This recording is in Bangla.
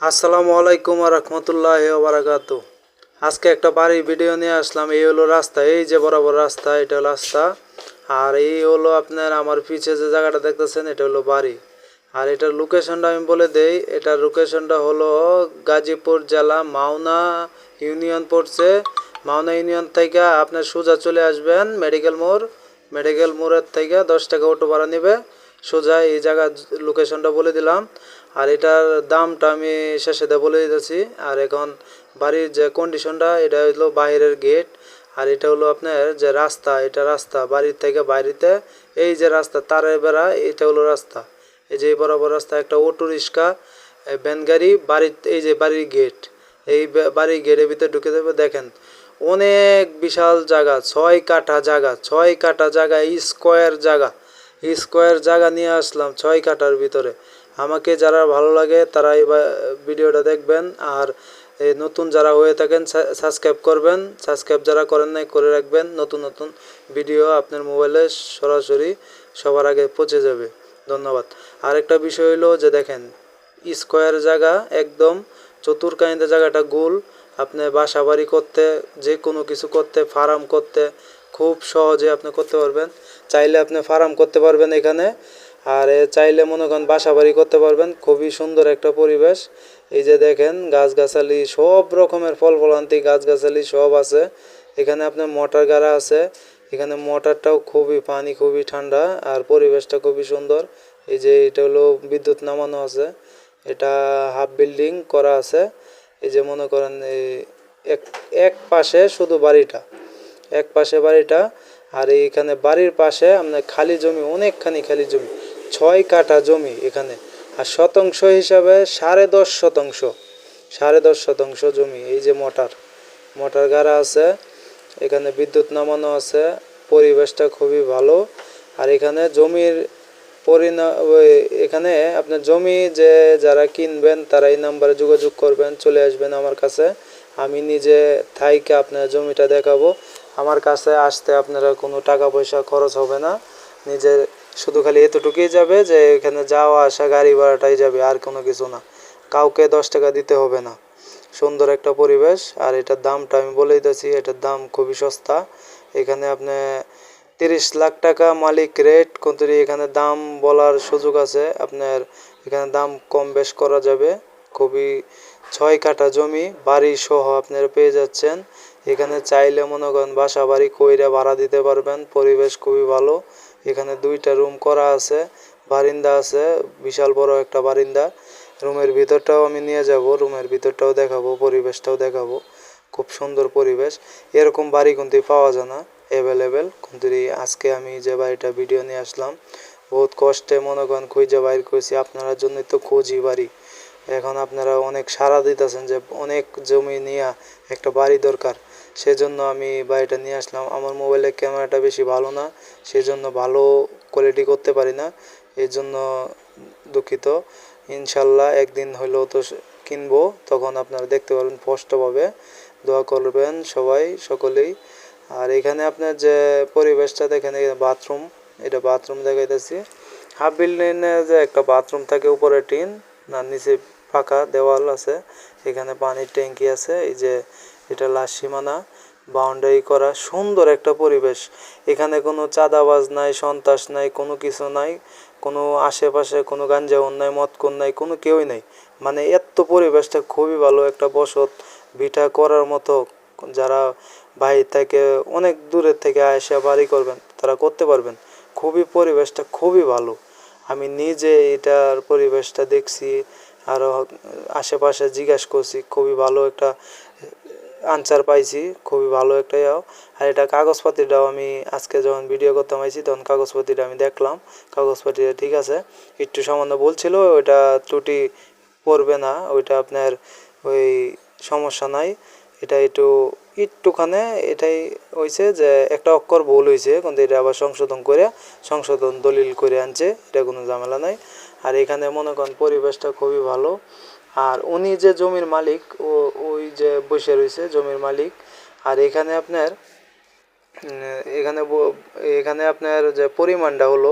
আসসালামু আলাইকুম আর রহমতুল্লাহ বারাকাত আজকে একটা বাড়ির ভিডিও নিয়ে আসলাম। এই হলো রাস্তা, এই যে বরাবর রাস্তা, এটা রাস্তা। আর এই হলো আপনার আমার পিছে যে জায়গাটা দেখতেছেন, এটা হলো বাড়ি। আর এটার লোকেশনটা আমি বলে দেই, এটার লোকেশনটা হলো গাজীপুর জেলা, মাওনা ইউনিয়ন পড়ছে। মাওনা ইউনিয়ন থেকে আপনার সোজা চলে আসবেন মেডিকেল মোড়। মেডিকেল মোড়ের থেকে দশ টাকা অটো ভাড়া নেবে। সোজা এই জায়গার লোকেশনটা বলে দিলাম। আর এটার দামটা আমি শেষেতে বলে দিতেছি। আর এখন বাড়ির যে কন্ডিশনটা এটা হলো বাইরের গেট আর এটা হলো আপনার যে রাস্তা, এটা রাস্তা বাড়ির থেকে বাইরেতে। এই যে রাস্তা, তারের বেড়া, এটা হলো রাস্তা। এই যে বরাবর রাস্তা একটা অটো রিক্সা ভ্যান গাড়ি, বাড়ির, এই যে বাড়ির গেট এই বাড়ির গেটের ভিতরে ঢুকে যাবে, দেখেন। অনেক বিশাল জায়গা, ছয় কাঠা জায়গা, ছয় কাঠা জায়গা, স্কোয়ার জায়গা। স্কোয়ার জায়গা নিয়ে আসলাম, ছয় কাঠার ভিতরে। আমাকে যারা ভালো লাগে, তারা এই ভিডিওটা দেখবেন। আর এই নতুন যারা হয়ে থাকেন সাবস্ক্রাইব করবেন। সাবস্ক্রাইব যারা করেন নাই, করে রাখবেন। নতুন নতুন ভিডিও আপনার মোবাইলে সরাসরি সবার আগে পৌঁছে যাবে। ধন্যবাদ। আরেকটা বিষয় হলো যে দেখেন স্কোয়ার জায়গা একদম চতুর্কানিতে জায়গাটা গোল। আপনি বাসা বাড়ি করতে, যে কোনো কিছু করতে ফার্ম করতে, খুব সহজে আপনি করতে পারবেন। চাইলে আপনি ফার্ম করতে পারবেন এখানে। আর চাইলে মনে করেন বাসা বাড়ি করতে পারবেন, খুবই সুন্দর একটা পরিবেশ। এই যে দেখেন গাছগাছালি, সব রকমের ফল ফলান্তি গাছগাছালি সব আছে। এখানে আপনার মোটর গাড়া আছে, এখানে মোটরটাও খুবই পানি, খুবই ঠান্ডা আর পরিবেশটা খুবই সুন্দর। এই যে এটা হলো বিদ্যুৎ নামানো আছে, এটা হাফ বিল্ডিং করা আছে। এই যে মনে করেন এই এক এক পাশে শুধু বাড়িটা, এক পাশে বাড়িটা আর এইখানে বাড়ির পাশে আপনার খালি জমি, অনেকখানি খালি জমি। ছয় কাঠা জমি এখানে। আর শতাংশ হিসাবে সাড়ে দশ শতাংশ। সাড়ে দশ শতাংশ জমি, এই যে মোটর। মোটর গাড়া আছে, এখানে বিদ্যুৎ নামানো আছে, পরিবেশটা খুবই ভালো। আর এখানে জমির পরিণা এখানে আপনার জমি যে যারা কিনবেন, তারা এই নাম্বারে যোগাযোগ করবেন, চলে আসবেন আমার কাছে। আমি নিজে থাইকে আপনার জমিটা দেখাবো। আমার কাছে আসতে আপনারা কোনো টাকা পয়সা খরচ হবে না। নিজে শুধু খালি এতটুকুই যাবে যে এখানে যাওয়া আসা, গাড়ি ভাড়াটাই যাবে, আর কোনো কিছু না। কাউকে দশ টাকা দিতে হবে না। সুন্দর একটা পরিবেশ, আর এটার দামটা আমি বলে দিতেছি এটার দাম খুবই সস্তা। এখানে আপনি তিরিশ লাখ টাকা মালিক রেট, কিন্তু এখানে দাম বলার সুযোগ আছে। আপনার এখানে দাম কম বেশ করা যাবে। খুবই ছয় কাঠা জমি, বাড়ি সহ আপনারা পেয়ে যাচ্ছেন। এখানে চাইলে মনে করেন বাসা বাড়ি কইরা ভাড়া দিতে পারবেন, পরিবেশ খুবই ভালো। এখানে দুইটা রুম করা আছে, বারিন্দা আছে, বিশাল বড় একটা বারিন্দা। রুমের ভিতরটাও আমি নিয়ে যাব, রুমের ভিতরটাও দেখাবো, পরিবেশটাও দেখাবো। খুব সুন্দর পরিবেশ। এরকম বাড়ি কিন্তু পাওয়া যায় না অ্যাভেলেবেল কিন্তু আজকে আমি যে বাড়িটা ভিডিও নিয়ে আসলাম, বহুত কষ্টে মনে করেন খুঁজে বাইর করেছি, আপনারা জন্যই তো খুঁজি বাড়ি। এখন আপনারা অনেক সাড়া দিতেছেন যে অনেক জমি নিয়ে একটা বাড়ি দরকার। সেজন্য আমি বাড়িটা নিয়ে আসলাম। আমার মোবাইলের ক্যামেরাটা বেশি ভালো না, সেজন্য ভালো কোয়ালিটি করতে পারি না এর জন্য দুঃখিত। ইনশাল্লাহ একদিন হলেও তো কিনবো, তখন আপনারা দেখতে পারবেন স্পষ্টভাবে। দোয়া করবেন সবাই, সকলেই। আর এখানে আপনার যে পরিবেশটা, দেখেন বাথরুম এটা বাথরুম দেখাইতেছি। হাফ বিল্ডিংয়ে যে একটা বাথরুম থাকে, উপরে টিন, না, নিচে ফাঁকা দেওয়াল আছে। এখানে পানির ট্যাঙ্কি আছে, এই যে এটা লাশ সীমানা বাউন্ডারি করা সুন্দর একটা পরিবেশ। এখানে কোনো চাঁদাবাজ নাই, সন্ত্রাস নাই, কোনো কিছু নাই, কোনো আশেপাশে কোনো গাঞ্জাউন নাই মদকুন নাই, কোনো কেউই নাই। মানে এত পরিবেশটা খুবই ভালো, একটা বসত, ভিটা করার মতো। যারা বাইরে থেকে, অনেক দূরের থেকে আসা বাড়ি করবেন, তারা করতে পারবেন। খুবই পরিবেশটা খুবই ভালো। আমি নিজে এটার পরিবেশটা দেখছি আরও আশেপাশে জিজ্ঞেস করছি, খুবই ভালো একটা আনসার পাইছি, খুবই ভালো একটা ইয়াও আর এটা কাগজপাতিটাও আমি আজকে যখন ভিডিও করতে আইছি, তখন কাগজপাতিটা আমি দেখলাম। কাগজপাতিটা ঠিক আছে। একটু সামান্য বলছিল ওইটা ত্রুটি পড়বে না, ওইটা আপনার ওই সমস্যা নাই। এটা একটু, একটুখানে এটাই হয়েছে যে একটা অক্ষর ভুল হয়েছে কিন্তু এটা আবার সংশোধন করে, সংশোধন দলিল করে আনছে, এটা কোনো ঝামেলা নাই। আর এখানে মনে করেন পরিবেশটা খুবই ভালো। আর উনি যে জমির মালিক, ও, ওই যে বসে রয়েছে জমির মালিক, আর এখানে আপনার এখানে এখানে আপনার যে পরিমাণটা হলো